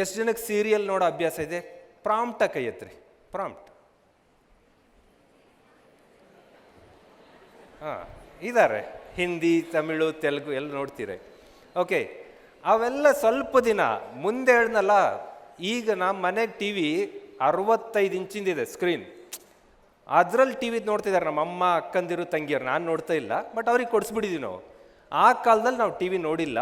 ಎಷ್ಟು ಜನಕ್ಕೆ ಸೀರಿಯಲ್ ನೋಡೋ ಅಭ್ಯಾಸ ಇದೆ? ಪ್ರಾಂಪ್ಟ ಕೈ ಎತ್ರಿ ಪ್ರಾಂಪ್ಟ್. ಹಾಂ ಇದ್ದಾರೆ ಹಿಂದಿ, ತಮಿಳು, ತೆಲುಗು ಎಲ್ಲ ನೋಡ್ತೀರಿ. ಓಕೆ ಅವೆಲ್ಲ ಸ್ವಲ್ಪ ದಿನ ಮುಂದೆ ಹೇಳ್ನಲ್ಲ ಈಗ ನಮ್ಮ ಮನೆಗೆ ಟಿ ವಿ ಅರವತ್ತೈದು ಇಂಚಿಂದಿದೆ ಸ್ಕ್ರೀನ್ ಅದರಲ್ಲಿ ಟಿ ವಿದ್ ನೋಡ್ತಿದ್ದಾರೆ ನಮ್ಮ ಅಮ್ಮ, ಅಕ್ಕಂದಿರು, ತಂಗಿಯರು. ನಾನು ನೋಡ್ತಾ ಇಲ್ಲ ಬಟ್ ಅವ್ರಿಗೆ ಕೊಡಿಸ್ಬಿಟ್ಟಿದ್ದೀವಿ ನಾವು. ಆ ಕಾಲದಲ್ಲಿ ನಾವು ಟಿ ವಿ ನೋಡಿಲ್ಲ.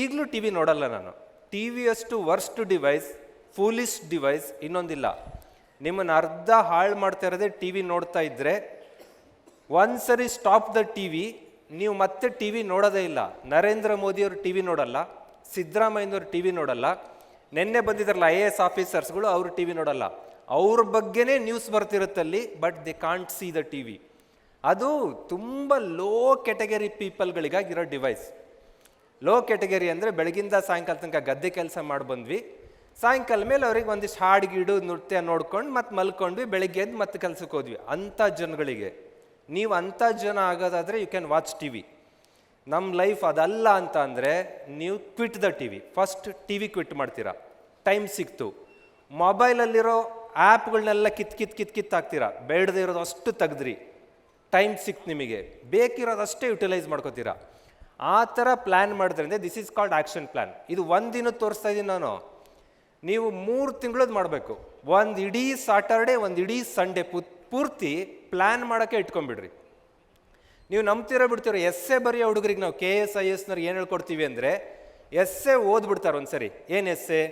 ಈಗಲೂ ಟಿ ವಿ ನೋಡಲ್ಲ ನಾನು. ಟಿ ವಿಯಷ್ಟು ವರ್ಸ್ಟ್ ಡಿವೈಸ್ ಫೂಲಿಶ್ ಡಿವೈಸ್ ಇನ್ನೊಂದಿಲ್ಲ. ನಿಮ್ಮನ್ನು ಅರ್ಧ ಹಾಳು ಮಾಡ್ತಾ ಇರೋದೇ ಟಿ ವಿ ನೋಡ್ತಾ ಇದ್ದರೆ ಒಂದ್ಸರಿ ಸ್ಟಾಪ್ ದ ಟಿ ವಿ ನೀವು ಮತ್ತೆ ಟಿ ವಿ ನೋಡೋದೇ ಇಲ್ಲ. ನರೇಂದ್ರ ಮೋದಿಯವರು ಟಿ ವಿ ನೋಡಲ್ಲ, ಸಿದ್ದರಾಮಯ್ಯನವರು ಟಿ ವಿ ನೋಡಲ್ಲ, ನಿನ್ನೆ ಬಂದಿದ್ದಾರಲ್ಲ ಐ ಎ ಎಸ್ ಆಫೀಸರ್ಸ್ಗಳು ಅವರು ಟಿ ವಿ ನೋಡಲ್ಲ. ಅವ್ರ ಬಗ್ಗೆನೇ news ಬರ್ತಿರುತ್ತಲ್ಲಿ but they can't see the T V ಅದು ತುಂಬ ಲೋ ಕೆಟಗರಿ ಪೀಪಲ್ಗಳಿಗಾಗಿರೋ ಡಿವೈಸ್ ಲೋ ಕೆಟಗರಿ ಅಂದರೆ ಬೆಳಗಿಂದ ಸಾಯಂಕಾಲ ತನಕ ಗದ್ದೆ ಕೆಲಸ ಮಾಡಿ ಬಂದ್ವಿ. ಸಾಯಂಕಾಲ ಮೇಲೆ ಅವ್ರಿಗೆ ಒಂದಿಷ್ಟು ಹಾಡು, ಗೀಡು, ನೃತ್ಯ ನೋಡ್ಕೊಂಡು ಮತ್ತೆ ಮಲ್ಕೊಂಡ್ವಿ, ಬೆಳಗ್ಗೆ ಎದ್ದು ಮತ್ತೆ ಕೆಲಸಕ್ಕೆ ಹೋದ್ವಿ. ಅಂಥ ಜನಗಳಿಗೆ. ನೀವು ಅಂಥ ಜನ ಆಗೋದಾದರೆ you can watch T V ನಮ್ಮ ಲೈಫ್ ಅದಲ್ಲ ಅಂತ ಅಂದರೆ ನೀವು quit the T V first T V quit ಮಾಡ್ತೀರಾ. ಟೈಮ್ ಸಿಕ್ತು. ಮೊಬೈಲಲ್ಲಿರೋ ಆ್ಯಪ್ಗಳನ್ನೆಲ್ಲ ಕಿತ್ ಕಿತ್ ಕಿತ್ ಕಿತ್ ಹಾಕ್ತೀರಾ. ಬೇಡದೇ ಇರೋದು ಅಷ್ಟು ತೆಗ್ದ್ರಿ. ಟೈಮ್ ಸಿಕ್ತು ನಿಮಗೆ. ಬೇಕಿರೋದಷ್ಟೇ ಯುಟಿಲೈಸ್ ಮಾಡ್ಕೋತೀರಾ. ಆ ಥರ ಪ್ಲ್ಯಾನ್ ಮಾಡಿದ್ರಿಂದ this is called action plan ಇದು ಒಂದು ದಿನ ತೋರಿಸ್ತಾ ಇದ್ದೀನಿ ನಾನು. ನೀವು ಮೂರು ತಿಂಗಳದ್ದು ಮಾಡಬೇಕು. ಒಂದು ಇಡೀ ಸಾಟರ್ಡೆ ಒಂದು ಇಡೀ ಸಂಡೇ ಪೂರ್ತಿ ಪ್ಲ್ಯಾನ್ ಮಾಡೋಕ್ಕೆ ಇಟ್ಕೊಂಡ್ಬಿಡ್ರಿ. ನೀವು ನಂಬ್ತಿರೋ ಬಿಡ್ತಿರೋ ಎ ಬರೆಯೋ ಹುಡುಗರಿಗೆ ನಾವು ಕೆ ಎಸ್ ಐ ಎಸ್ನವ್ರಿಗೆ ಏನು ಹೇಳ್ಕೊಡ್ತೀವಿ ಅಂದರೆ ಎಸ್ ಎ ಓದ್ಬಿಡ್ತಾರೆ ಒಂದ್ಸರಿ. ಏನು ಎಸ್ ಎ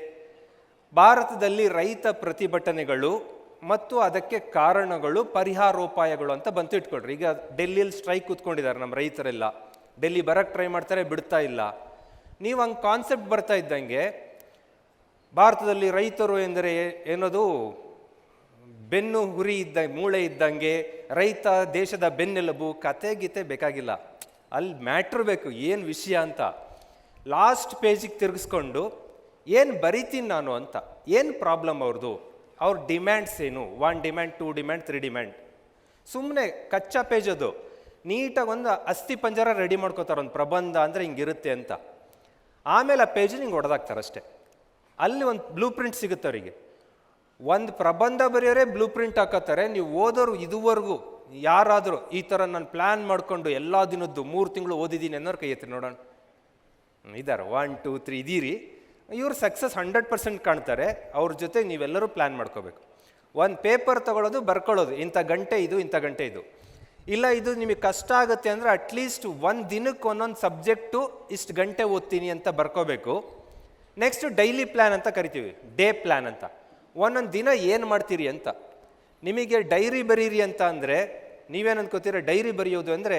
ಭಾರತದಲ್ಲಿ ರೈತ ಪ್ರತಿಭಟನೆಗಳು ಮತ್ತು ಅದಕ್ಕೆ ಕಾರಣಗಳು, ಪರಿಹಾರೋಪಾಯಗಳು ಅಂತ ಬಂತು ಇಟ್ಕೊಳ್ರಿ ಈಗ ಡೆಲ್ಲಿಯಲ್ಲಿ ಸ್ಟ್ರೈಕ್ ಕೂತ್ಕೊಂಡಿದ್ದಾರೆ ನಮ್ಮ ರೈತರೆಲ್ಲ. ಡೆಲ್ಲಿ ಬರೋಕ್ಕೆ ಟ್ರೈ ಮಾಡ್ತಾರೆ, ಬಿಡ್ತಾ ಇಲ್ಲ. ನೀವು ಹಂಗೆ ಕಾನ್ಸೆಪ್ಟ್ ಬರ್ತಾ ಇದ್ದಂಗೆ, ಭಾರತದಲ್ಲಿ ರೈತರು ಎಂದರೆ ಏನದು, ಬೆನ್ನು ಹುರಿ ಇದ್ದ, ಮೂಳೆ ಇದ್ದಂಗೆ, ರೈತ ದೇಶದ ಬೆನ್ನೆಲುಬು, ಕತೆ ಗೀತೆ ಬೇಕಾಗಿಲ್ಲ. ಅಲ್ಲಿ ಮ್ಯಾಟ್ರ್ ಬೇಕು, ಏನು ವಿಷಯ ಅಂತ. ಲಾಸ್ಟ್ ಪೇಜಿಗೆ ತಿರುಗಿಸ್ಕೊಂಡು, ಏನು ಬರಿತೀನಿ ನಾನು ಅಂತ, ಏನು ಪ್ರಾಬ್ಲಮ್ ಅವ್ರದ್ದು ಅವ್ರ ಡಿಮ್ಯಾಂಡ್ಸ್ ಏನು? One demand two demand three demand ಸುಮ್ಮನೆ ಕಚ್ಚಾ ಪೇಜ್ ಅದು. ನೀಟಾಗಿ ಒಂದು ಅಸ್ಥಿ ಪಂಜರ ರೆಡಿ ಮಾಡ್ಕೋತಾರೆ ಒಂದು ಪ್ರಬಂಧ ಅಂದರೆ ಹಿಂಗಿರುತ್ತೆ ಅಂತ. ಆಮೇಲೆ ಆ ಪೇಜ್ ಹಿಂಗೆ ಹೊಡೆದಾಕ್ತಾರೆ ಅಷ್ಟೇ. ಅಲ್ಲಿ ಒಂದು ಬ್ಲೂ ಪ್ರಿಂಟ್ ಸಿಗುತ್ತೆ ಅವರಿಗೆ. ಒಂದು ಪ್ರಬಂಧ ಬರೆಯೋರೇ ಬ್ಲೂ ಪ್ರಿಂಟ್ ಹಾಕೋತಾರೆ ನೀವು ಓದೋರು ಇದುವರೆಗೂ ಯಾರಾದರೂ ಈ ಥರ ನಾನು ಪ್ಲ್ಯಾನ್ ಮಾಡಿಕೊಂಡು ಎಲ್ಲ ದಿನದ್ದು ಮೂರು ತಿಂಗಳು ಓದಿದ್ದೀನಿ ಅನ್ನೋರು ಕೈ ಎತ್ತಿ ನೋಡೋಣ. ಇದ್ದಾರೆ ಒನ್ ಟೂ ತ್ರೀ ಇದೀರಿ. ಇವರು ಸಕ್ಸಸ್ ಹಂಡ್ರೆಡ್ ಪರ್ಸೆಂಟ್ ಕಾಣ್ತಾರೆ. ಅವ್ರ ಜೊತೆ ನೀವೆಲ್ಲರೂ ಪ್ಲ್ಯಾನ್ ಮಾಡ್ಕೋಬೇಕು. ಒಂದು ಪೇಪರ್ ತಗೊಳ್ಳೋದು ಬರ್ಕೊಳ್ಳೋದು. ಇಂಥ ಗಂಟೆ ಇದು, ಇಂಥ ಗಂಟೆ ಇದು. ಇಲ್ಲ, ಇದು ನಿಮಗೆ ಕಷ್ಟ ಆಗುತ್ತೆ ಅಂದರೆ ಅಟ್ಲೀಸ್ಟ್ ಒಂದು ದಿನಕ್ಕೆ ಒಂದೊಂದು ಸಬ್ಜೆಕ್ಟು ಇಷ್ಟು ಗಂಟೆ ಓದ್ತೀನಿ ಅಂತ ಬರ್ಕೋಬೇಕು. ನೆಕ್ಸ್ಟ್ ಡೈಲಿ ಪ್ಲ್ಯಾನ್ ಅಂತ ಕರಿತೀವಿ ಡೇ ಪ್ಲ್ಯಾನ್ ಅಂತ. ಒಂದೊಂದು ದಿನ ಏನು ಮಾಡ್ತೀರಿ ಅಂತ. ನಿಮಗೆ ಡೈರಿ ಬರೀರಿ ಅಂತ ಅಂದರೆ ನೀವೇನು ಡೈರಿ ಬರೆಯೋದು ಅಂದರೆ,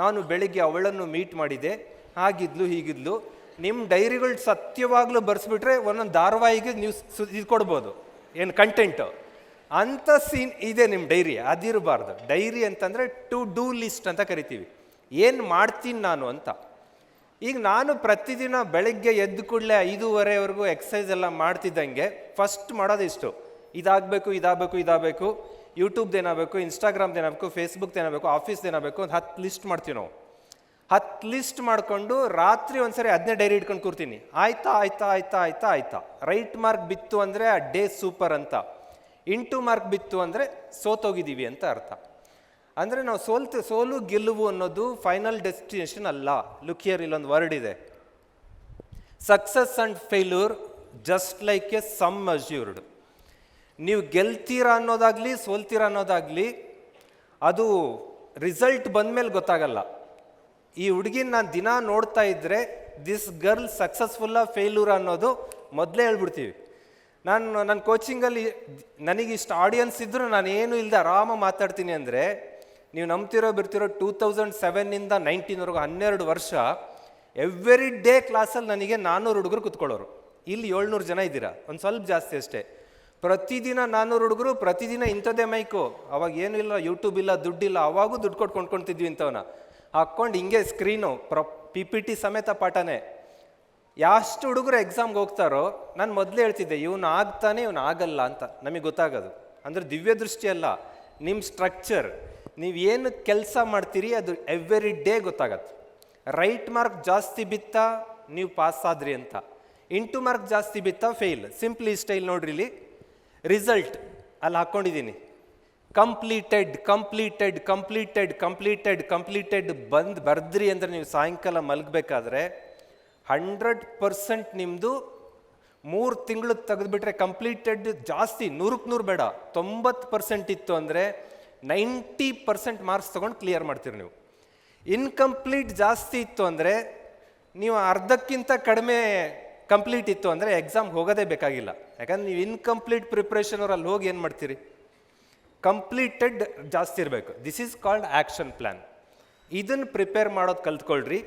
ನಾನು ಬೆಳಿಗ್ಗೆ ಅವಳನ್ನು ಮೀಟ್ ಮಾಡಿದೆ, ಹಾಗಿದ್ಲು, ಹೀಗಿದ್ಲು. ನಿಮ್ಮ ಡೈರಿಗಳು ಸತ್ಯವಾಗ್ಲೂ ಬರ್ಸ್ಬಿಟ್ರೆ ಒಂದೊಂದು ಧಾರಾವಾಹಿಗೆ ನೀವು ಸು, ಇದು ಕೊಡ್ಬೋದು, ಏನು ಕಂಟೆಂಟು ಅಂಥ ಸೀನ್ ಇದೆ ನಿಮ್ಮ ಡೈರಿ, ಅದಿರಬಾರ್ದು. ಡೈರಿ ಅಂತಂದರೆ ಟು ಡೂ ಲಿಸ್ಟ್ ಅಂತ ಕರಿತೀವಿ. ಏನು ಮಾಡ್ತೀನಿ ನಾನು ಅಂತ. ಈಗ ನಾನು ಪ್ರತಿದಿನ ಬೆಳಗ್ಗೆ ಎದ್ದು ಕೂಡಲೇ ಐದೂವರೆವರೆಗೂ ಎಕ್ಸಸೈಸ್ ಎಲ್ಲ ಮಾಡ್ತಿದ್ದಂಗೆ ಫಸ್ಟ್ ಮಾಡೋದು ಇಷ್ಟು. ಇದಾಗಬೇಕು ಇದಾಗಬೇಕು ಇದಾಗಬೇಕು. ಯೂಟ್ಯೂಬ್ದು ಏನಾಗಬೇಕು ಇನ್ಸ್ಟಾಗ್ರಾಮ್ದು ಏನಾಗಬೇಕು ಫೇಸ್ಬುಕ್ದು ಏನಾಗಬೇಕು ಆಫೀಸ್ದು ಏನಾಗಬೇಕು ಒಂದು ಹತ್ತು ಲಿಸ್ಟ್ ಮಾಡ್ತೀವಿ ನಾವು. ಹತ್ತು ಲಿಸ್ಟ್ ಮಾಡಿಕೊಂಡು ರಾತ್ರಿ ಒಂದ್ಸರಿ ಅದನ್ನೇ ಡೈರಿ ಇಟ್ಕೊಂಡು ಕೂರ್ತೀನಿ. ಆಯ್ತಾ ಆಯ್ತಾ ಆಯ್ತಾ ಆಯ್ತಾ ಆಯ್ತಾ. ರೈಟ್ ಮಾರ್ಕ್ ಬಿತ್ತು ಅಂದರೆ ಆ ಡೇ ಸೂಪರ್ ಅಂತ. ಇಂಟು ಮಾರ್ಕ್ ಬಿತ್ತು ಅಂದರೆ ಸೋತೋಗಿದ್ದೀವಿ ಅಂತ ಅರ್ಥ. ಅಂದರೆ ನಾವು ಸೋಲ್ತು, ಸೋಲು ಗೆಲುವು ಅನ್ನೋದು ಫೈನಲ್ ಡೆಸ್ಟಿನೇಷನ್ ಅಲ್ಲ. ಲುಕ್ ಹಿಯರ್ ಇಲ್ಲೊಂದು ವರ್ಡ್ ಇದೆ. Success and failure just like a sum measured ನೀವು ಗೆಲ್ತೀರಾ ಅನ್ನೋದಾಗಲಿ, ಸೋಲ್ತೀರಾ ಅನ್ನೋದಾಗಲಿ, ಅದು ರಿಸಲ್ಟ್ ಬಂದಮೇಲೆ ಗೊತ್ತಾಗಲ್ಲ. ಈ ಹುಡುಗಿನ ನಾನು ದಿನ ನೋಡ್ತಾ ಇದ್ದರೆ ದಿಸ್ ಗರ್ಲ್ ಸಕ್ಸಸ್ಫುಲ್ಲ ಫೇಲ್ಯೂರ್ ಅನ್ನೋದು ಮೊದಲೇ ಹೇಳ್ಬಿಡ್ತೀವಿ. ನಾನು ನನ್ನ ಕೋಚಿಂಗಲ್ಲಿ ನನಗೆ ಇಷ್ಟು ಆಡಿಯನ್ಸ್ ಇದ್ದರೂ ನಾನು ಏನು ಇಲ್ಲದೆ ಆರಾಮ ಮಾತಾಡ್ತೀನಿ ಅಂದರೆ, ನೀವು ನಂಬ್ತಿರೋ ಬಿರ್ತಿರೋ ಟೂ ತೌಸಂಡ್ ಸೆವೆನ್ನಿಂದ ನೈನ್ಟೀನ್ವರೆಗೂ ಹನ್ನೆರಡು ವರ್ಷ ಎವ್ರಿ ಡೇ ಕ್ಲಾಸಲ್ಲಿ ನನಗೆ ನಾನ್ನೂರು ಹುಡುಗರು ಕುತ್ಕೊಳ್ಳೋರು. ಇಲ್ಲಿ ಏಳ್ನೂರು ಜನ ಇದ್ದೀರಾ? ಒಂದು ಸ್ವಲ್ಪ ಜಾಸ್ತಿ ಅಷ್ಟೇ. ಪ್ರತಿದಿನ ನಾನ್ನೂರು ಹುಡುಗರು, ಪ್ರತಿದಿನ ಇಂಥದ್ದೇ ಮೈಕು ಅವಾಗ ಏನೂ ಇಲ್ಲ ಯೂಟ್ಯೂಬ್ ಇಲ್ಲ ದುಡ್ಡಿಲ್ಲ ಅವಾಗೂ ದುಡ್ಡು ಕೊಟ್ಟು ಕೊಂಡ್ಕೊಳ್ತಿದ್ವಿ ಇಂಥವನ್ನ ಹಾಕ್ಕೊಂಡು ಹಿಂಗೆ ಸ್ಕ್ರೀನು ಪ್ರ ಪಿ ಪಿ ಟಿ ಸಮೇತ ಪಾಠನೇ. ಎಷ್ಟು ಹುಡುಗರು ಎಕ್ಸಾಮ್ಗೆ ಹೋಗ್ತಾರೋ, ನಾನು ಮೊದಲೇ ಹೇಳ್ತಿದ್ದೆ, ಇವನು ಆಗ್ತಾನೆ, ಇವನು ಆಗಲ್ಲ ಅಂತ. ನಮಗೆ ಗೊತ್ತಾಗೋದು. ಅಂದರೆ ದಿವ್ಯ ದೃಷ್ಟಿ ಅಲ್ಲ ನಿಮ್ಮ ಸ್ಟ್ರಕ್ಚರ್ ನೀವು ಏನು ಕೆಲಸ ಮಾಡ್ತೀರಿ, ಅದು ಎವ್ರಿ ಡೇ ಗೊತ್ತಾಗತ್ತೆ. ರೈಟ್ ಮಾರ್ಕ್ ಜಾಸ್ತಿ ಬಿತ್ತಾ, ನೀವು ಪಾಸ್ ಆದ್ರಿ ಅಂತ. ಇಂಟು ಮಾರ್ಕ್ ಜಾಸ್ತಿ ಬಿತ್ತ ಫೇಲ್ ಸಿಂಪ್ಲಿ ಸ್ಟೈಲ್ ನೋಡ್ರಿ ಇಲ್ಲಿ. ರಿಸಲ್ಟ್ ಅಲ್ಲಿ ಹಾಕ್ಕೊಂಡಿದ್ದೀನಿ completed completed completed completed completed ಬಂದು ಬರ್ದ್ರಿ ಅಂದರೆ ನೀವು ಸಾಯಂಕಾಲ ಮಲಗಬೇಕಾದ್ರೆ ಹಂಡ್ರೆಡ್ ಪರ್ಸೆಂಟ್ ನಿಮ್ಮದು ಮೂರು ತಿಂಗಳು ತೆಗೆದುಬಿಟ್ರೆ ಕಂಪ್ಲೀಟೆಡ್ ಜಾಸ್ತಿ, ನೂರಕ್ಕೆ ನೂರು ಬೇಡ. ತೊಂಬತ್ತು ಪರ್ಸೆಂಟ್ ಇತ್ತು ಅಂದರೆ ನೈಂಟಿ ಪರ್ಸೆಂಟ್ ಮಾರ್ಕ್ಸ್ ತೊಗೊಂಡು ಕ್ಲಿಯರ್ ಮಾಡ್ತೀರಿ ನೀವು. ಇನ್ಕಂಪ್ಲೀಟ್ ಜಾಸ್ತಿ ಇತ್ತು ಅಂದರೆ ನೀವು ಅರ್ಧಕ್ಕಿಂತ ಕಡಿಮೆ ಕಂಪ್ಲೀಟ್ ಇತ್ತು ಅಂದರೆ ಎಕ್ಸಾಮ್ ಹೋಗೋದೇ ಬೇಕಾಗಿಲ್ಲ. ಯಾಕಂದ್ರೆ ನೀವು ಇನ್ಕಂಪ್ಲೀಟ್ ಪ್ರಿಪ್ರೇಷನ್ ಅವ್ರಲ್ಲಿ ಹೋಗಿ ಏನು ಮಾಡ್ತೀರಿ? ಕಂಪ್ಲೀಟೆಡ್ ಜಾಸ್ತಿ ಇರಬೇಕು. This is called action plan ಇದನ್ನು ಪ್ರಿಪೇರ್ ಮಾಡೋದು ಕಲ್ತ್ಕೊಳ್ರಿ.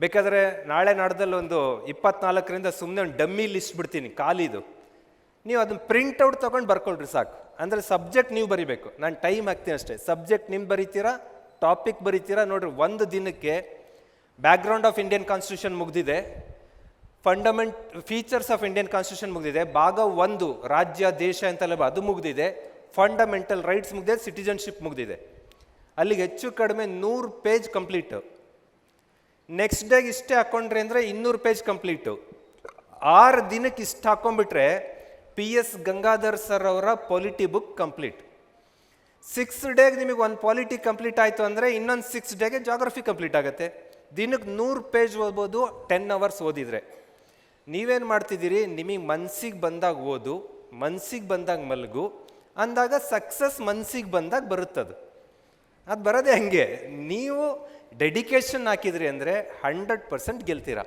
ಬೇಕಾದರೆ ನಾಳೆ ನಾಡ್ದಲ್ಲಿ ಒಂದು ಇಪ್ಪತ್ನಾಲ್ಕರಿಂದ ಸುಮ್ಮನೆ ಒಂದು ಡಮ್ಮಿ ಲಿಸ್ಟ್ ಬಿಡ್ತೀನಿ, ಖಾಲಿದು. ನೀವು ಅದನ್ನ ಪ್ರಿಂಟ್ಔಟ್ ತೊಗೊಂಡು ಬರ್ಕೊಳ್ರಿ ಸಾಕು. ಅಂದರೆ ಸಬ್ಜೆಕ್ಟ್ ನೀವು ಬರಿಬೇಕು. ನಾನು ಟೈಮ್ ಹಾಕ್ತೀನಿ ಅಷ್ಟೇ. ಸಬ್ಜೆಕ್ಟ್ ನಿಮ್ಮ ಬರಿತೀರಾ ಟಾಪಿಕ್ ಬರೀತೀರಾ, ನೋಡ್ರಿ ಒಂದು ದಿನಕ್ಕೆ ಬ್ಯಾಕ್ಗ್ರೌಂಡ್ ಆಫ್ ಇಂಡಿಯನ್ ಕಾನ್ಸ್ಟಿಟ್ಯೂಷನ್ ಮುಗಿದಿದೆ. Fundamental features of Indian constitution ಮುಗಿದಿದೆ. ಭಾಗ ಒಂದು, ರಾಜ್ಯ, ದೇಶ ಅಂತೆಲ್ಲ ಅದು ಮುಗಿದಿದೆ. ಫಂಡಮೆಂಟಲ್ ರೈಟ್ಸ್ ಮುಗಿದಿದೆ ಸಿಟಿಜನ್ಶಿಪ್ ಮುಗಿದಿದೆ. ಅಲ್ಲಿಗೆ ಹೆಚ್ಚು ಕಡಿಮೆ ನೂರು ಪೇಜ್ ಕಂಪ್ಲೀಟು ನೆಕ್ಸ್ಟ್ ಡೇಗೆ ಇಷ್ಟೇ ಹಾಕ್ಕೊಂಡ್ರಿ ಅಂದರೆ ಇನ್ನೂರು ಪೇಜ್ ಕಂಪ್ಲೀಟು ಆರು ದಿನಕ್ಕೆ ಇಷ್ಟು ಹಾಕ್ಕೊಂಡ್ಬಿಟ್ರೆ ಪಿ ಎಸ್ ಗಂಗಾಧರ್ ಸರ್ ಅವರ ಪಾಲಿಟಿ ಬುಕ್ ಕಂಪ್ಲೀಟ್ ಸಿಕ್ಸ್ ಡೇಗೆ ನಿಮಗೆ ಒಂದು ಪಾಲಿಟಿ ಕಂಪ್ಲೀಟ್ ಆಯಿತು ಅಂದರೆ ಇನ್ನೊಂದು ಸಿಕ್ಸ್ ಡೇಗೆ ಜಾಗ್ರಫಿ ಕಂಪ್ಲೀಟ್ ಆಗುತ್ತೆ. ದಿನಕ್ಕೆ ನೂರು ಪೇಜ್ ಓದ್ಬೋದು ಟೆನ್ ಅವರ್ಸ್ ಓದಿದರೆ. ನೀವೇನು ಮಾಡ್ತಿದ್ದೀರಿ? ನಿಮಗೆ ಮನ್ಸಿಗೆ ಬಂದಾಗ ಓದು, ಮನ್ಸಿಗೆ ಬಂದಾಗ ಮಲಗು, ಅಂದಾಗ ಸಕ್ಸಸ್ ಮನ್ಸಿಗೆ ಬಂದಾಗ ಬರುತ್ತದು. ಅದು ಬರೋದೇ ಹಂಗೆ. ನೀವು ಡೆಡಿಕೇಶನ್ ಹಾಕಿದ್ರಿ ಅಂದರೆ ಹಂಡ್ರೆಡ್ ಪರ್ಸೆಂಟ್ ಗೆಲ್ತೀರಾ?